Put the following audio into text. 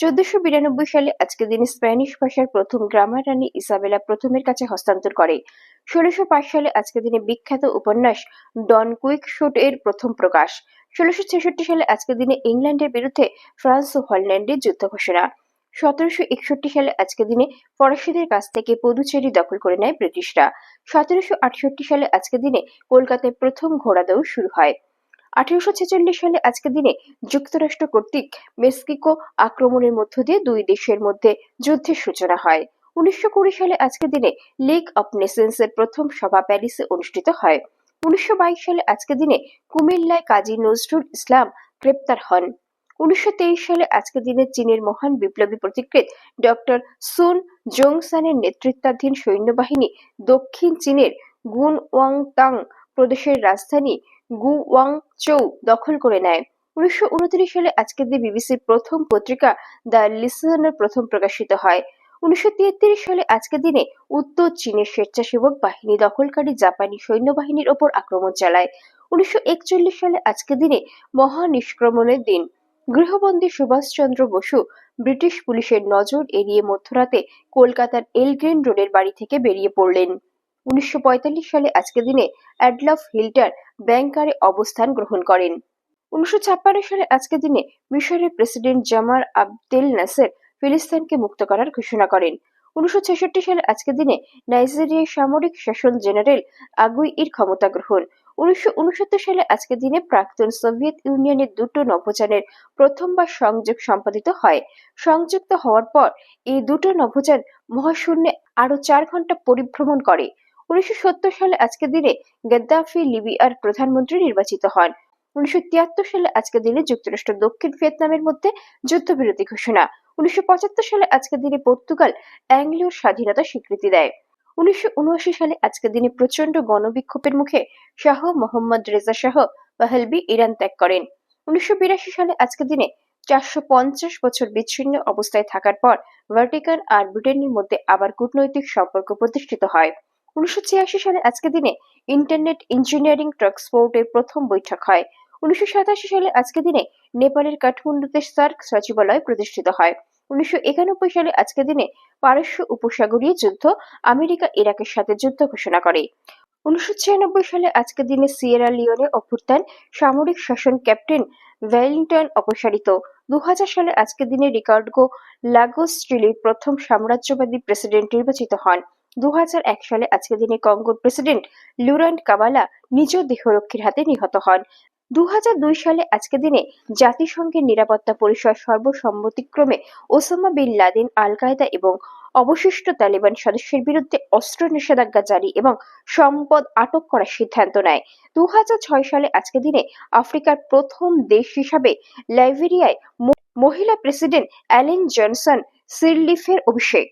চোদ্দশো বিরানব্বই সালে আজকের দিনে স্প্যানিশ ভাষার প্রথম গ্রামার রানী ইসাবেলা প্রথমের কাছে হস্তান্তর করে। ষোলোশো পাঁচ সালে আজকের দিনে বিখ্যাত উপন্যাস ডন কুইক শুট এর প্রথম প্রকাশ। ষোলোশো ছেষট্টি সালে আজকের দিনে ইংল্যান্ডের বিরুদ্ধে ফ্রান্স ও হল্যান্ডের যুদ্ধ ঘোষণা সতেরোশো একষট্টি সালে আজকের দিনে ফরাসিদের কাছ থেকে পদুচেরি দখল করে নেয় ব্রিটিশরা। সতেরোশো আটষট্টি সালে আজকের দিনে কলকাতায় প্রথম ঘোড়া দৌড় শুরু হয়। আঠারোশো ছেচল্লিশ সালে আজকের দিনে যুক্তরাষ্ট্র কর্তৃক মেক্সিকো আক্রমণের মধ্য দিয়ে দুই দেশের মধ্যে যুদ্ধের সূচনা হয়। উনিশশো কুড়ি সালে আজকের দিনে লিগ অব নেশনস এর প্রথম সভা প্যারিসে অনুষ্ঠিত হয়। উনিশশো বাইশ সালে আজকের দিনে কুমিল্লায় কাজী নজরুল ইসলাম গ্রেপ্তার হন। উনিশশো তেইশ সালে আজকের দিনে চীনের মহান বিপ্লবী প্রতিকৃত ডক্টর সুন জোংসানের নেতৃত্বাধীন সৈন্যবাহিনী দক্ষিণ চীনের গুন ওয়াং তাং প্রদেশের রাজধানী গুয়াংচৌ দখল করে নেয়। উনিশশো উনত্রিশ সালে আজকের দিন বিবিসির প্রথম পত্রিকা দ্য লিসনার প্রথম প্রকাশিত হয়। উনিশশো তেত্রিশ সালে আজকের দিনে উত্তর চীনের স্বেচ্ছাসেবক বাহিনী দখলকারী জাপানি সৈন্যবাহিনীর ওপর আক্রমণ চালায়। উনিশশো একচল্লিশ সালে আজকের দিনে মহানিষ্ক্রমণের দিন। গৃহবন্দী সুভাষচন্দ্র বসু ব্রিটিশ পুলিশের নজর এড়িয়ে মধ্যরাতে কলকাতার এলগ্রেন রোডের বাড়ি থেকে বেরিয়ে পড়লেন। উনিশশো সালে দিনে অ্যাডলফ হিল্টার ব্যাংকারে অবস্থান গ্রহণ করেন। উনিশশো সালে দিনে মিশরের প্রেসিডেন্ট জামার নাসের ফিলিস্তিনকে মুক্ত করার ঘোষণা করেন। উনিশশো সালে আজকের দিনে নাইজেরিয়ার সামরিক শাসন জেনারেল ক্ষমতা গ্রহণ। উনিশশো উনসত্তর সালে দিনে প্রাক্তন সোভিয়েত ইউনিয়নের দুটো নভোযানের প্রথমবার সংযোগ সম্পাদিত হয়। সংযুক্ত হওয়ার পর এই দুটো নভোযান মহাশূন্যে আরও চার ঘণ্টা পরিভ্রমণ করে। উনিশশো সালে আজকের দিনে গদ্দাফি, লিবিয়ার প্রধানমন্ত্রী নির্বাচিত হন। উনিশশো সালে আজকের দিনে যুক্তরাষ্ট্র দক্ষিণ ভিয়েতনামের মধ্যে যুদ্ধবিরতি ঘোষণা। উনিশশো সালে আজকের দিনে পর্তুগাল অ্যাংলিওর স্বাধীনতা স্বীকৃতি দেয়। উনিশশো সালে আজকের দিনে প্রচণ্ড গণবিক্ষোভের মুখে Shah Mohammad Reza Shah Pahlavi Iran ত্যাগ করেন। উনিশশো বিরাশি সালে আজকের দিনে চারশো পঞ্চাশ বছর বিচ্ছিন্ন অবস্থায় থাকার পর ভার্টিকান আর ব্রিটেনের মধ্যে আবার কূটনৈতিক সম্পর্ক প্রতিষ্ঠিত হয়। উনিশশো ছিয়াশি সালে আজকের দিনে ইন্টারনেট ইঞ্জিনিয়ারিং ট্রান্সপোর্টের প্রথম বৈঠক হয়। উনিশশো সালে আজকের দিনে নেপালের কাঠমান্ডুতে সার্ক সচিবালয় প্রতিষ্ঠিত হয়। উনিশশো সালে আজকের দিনে পারস্য উপসাগরীয় যুদ্ধ আমেরিকা ইরাকের সাথে যুদ্ধ ঘোষণা করে। উনিশশো ছিয়ানব্বই সালে আজকের দিনে সিয়েরা লিওনে অভ্যুত্থান সামরিক শাসন ক্যাপ্টেন ওয়েলিংটন অপসারিত। দু হাজার সালে আজকের দিনে রিকার্ডগো লাগোস চিলির প্রথম সাম্রাজ্যবাদী প্রেসিডেন্ট নির্বাচিত হন। দু হাজার এক সালে আজকের দিনে কঙ্গোর প্রেসিডেন্ট লুরান্ট কাবালা নিজ দেহরক্ষীর হাতে নিহত হন। দু সালে আজকের দিনে জাতিসংঘের নিরাপত্তা পরিষদ সর্বসম্মতিক্রমে ওসামা বিন লাদেন আল কায়দা এবং অবশিষ্ট তালিবান সদস্যের বিরুদ্ধে অস্ত্র নিষেধাজ্ঞা জারি এবং সম্পদ আটক করার সিদ্ধান্ত নেয়। দু হাজার ছয় সালে আজকের দিনে আফ্রিকার প্রথম দেশ হিসাবে লাইবেরিয়ায় মহিলা প্রেসিডেন্ট অ্যালেন জনসন সিরলিফের অভিষেক।